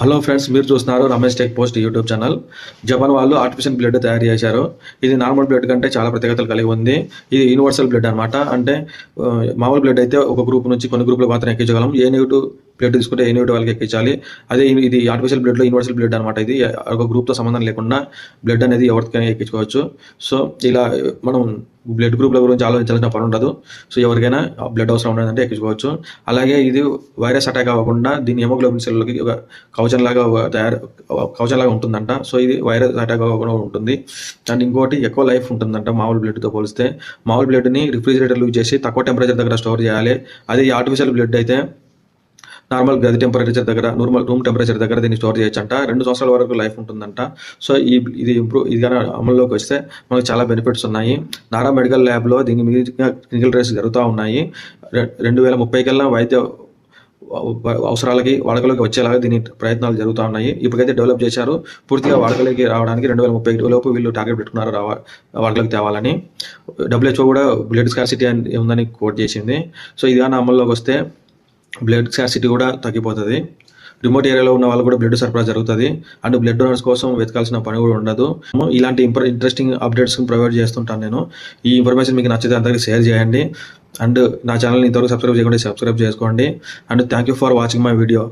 Hello friends మీరు చూస్తున్నారు Ramesh tech post YouTube channel. Japan వాళ్ళు ఆర్టిఫిషియల్ బ్లడ్ తయారు చేశారు. ఇది నార్మల్ బ్లడ్ కంటే చాలా ప్రత్యేకతలు కలిగి ఉంది. ఇది యూనివర్సల్ బ్లడ్ అన్నమాట. అంటే మామూలు బ్లడ్ అయితే ఒక గ్రూప్ నుంచి కొన్ని గ్రూపులు మాత్రం ఎక్కించగలం. ఏ నెగిటివ్ బ్లడ్ తీసుకుంటే ఏ వాళ్ళకి ఎక్కించాలి. అదే ఇది- ఆర్టిఫిషియల్ బ్లడ్లో యూనివర్సల్ బ్లడ్ అనమాట ఇది. ఒక గ్రూప్తో సంబంధం లేకుండా బ్లడ్ అనేది ఎవరికైనా ఎక్కించుకోవచ్చు. సో ఇలా మనం బ్లడ్ గ్రూప్ల గురించి ఆలోచించాల్సిన పని ఉండదు. సో ఎవరికైనా బ్లడ్ అవసరం ఉండదంటే ఎక్కించుకోవచ్చు. అలాగే ఇది వైరస్ అటాక్ అవ్వకుండా దీని హెమోగ్లోబిన్ సెల్కి ఒక కవచంలాగా ఒక తయారు కవచంలాగా ఉంటుందంట. సో ఇది వైరస్ అటాక్ అవ్వకుండా ఉంటుంది. అండ్ ఇంకోటి ఎక్కువ లైఫ్ ఉంటుందంట మామూలు బ్లడ్తో పోలిస్తే. మామూలు బ్లడ్ని రిఫ్రిజిరేటర్లు యూజ్ చేసి తక్కువ టెంపరేచర్ దగ్గర స్టోర్ చేయాలి. అదే ఆర్టిఫిషియల్ బ్లడ్ అయితే నార్మల్ గది టెంపరేచర్ దగ్గర నార్మల్ రూమ్ టెంపరేచర్ దగ్గర దీన్ని స్టోర్ చేయొచ్చంట. రెండు సంవత్సరాల వరకు లైఫ్ ఉంటుందంట. సో ఈ ఇది ఇంప్రూవ్ ఇది కానీ అమల్లోకి వస్తే మనకు చాలా బెనిఫిట్స్ ఉన్నాయి. నారా మెడికల్ ల్యాబ్లో దీని మీద క్లినికల్ ట్రయల్స్ జరుగుతూ ఉన్నాయి. రె- రెండు వేల ముప్పై కల్లా వైద్య అవసరాలకి వాడకలోకి వచ్చేలాగా దీని ప్రయత్నాలు జరుగుతూ ఉన్నాయి. ఇప్పటికైతే డెవలప్ చేశారు. పూర్తిగా వాడకలోకి రావడానికి రెండు వేల ముప్పై లోపు వీళ్ళు టార్గెట్ పెట్టుకున్నారు రావా వాడకలోకి తేవాలని. డబ్ల్యూహెచ్ఓ కూడా బ్లడ్ స్కాసిటీ అని ఉందని కోట్ చేసింది. సో ఇది కానీ అమల్లోకి వస్తే బ్లడ్ స్కాసిటీ కూడా తగ్గిపోతుంది. రిమోట్ ఏరియాలో ఉన్న వాళ్ళు కూడా బ్లడ్ సరఫరా జరుగుతుంది. అండ్ బ్లడ్ డొనర్స్ కోసం వెతకాల్సిన పని కూడా ఉండదు. ఇలాంటి ఇంప్ర ఇంట్రెస్టింగ్ అప్డేట్స్ ప్రొవైడ్ చేస్తుంటాను నేను. ఈ ఇన్ఫర్మేషన్ మీకు నచ్చితే అందరికీ షేర్ చేయండి. అండ్ నా ఛానల్ని ఇంతవరకు సబ్స్క్రైబ్ చేయకుండా సబ్స్క్రైబ్ చేసుకోండి. And thank you for watching my video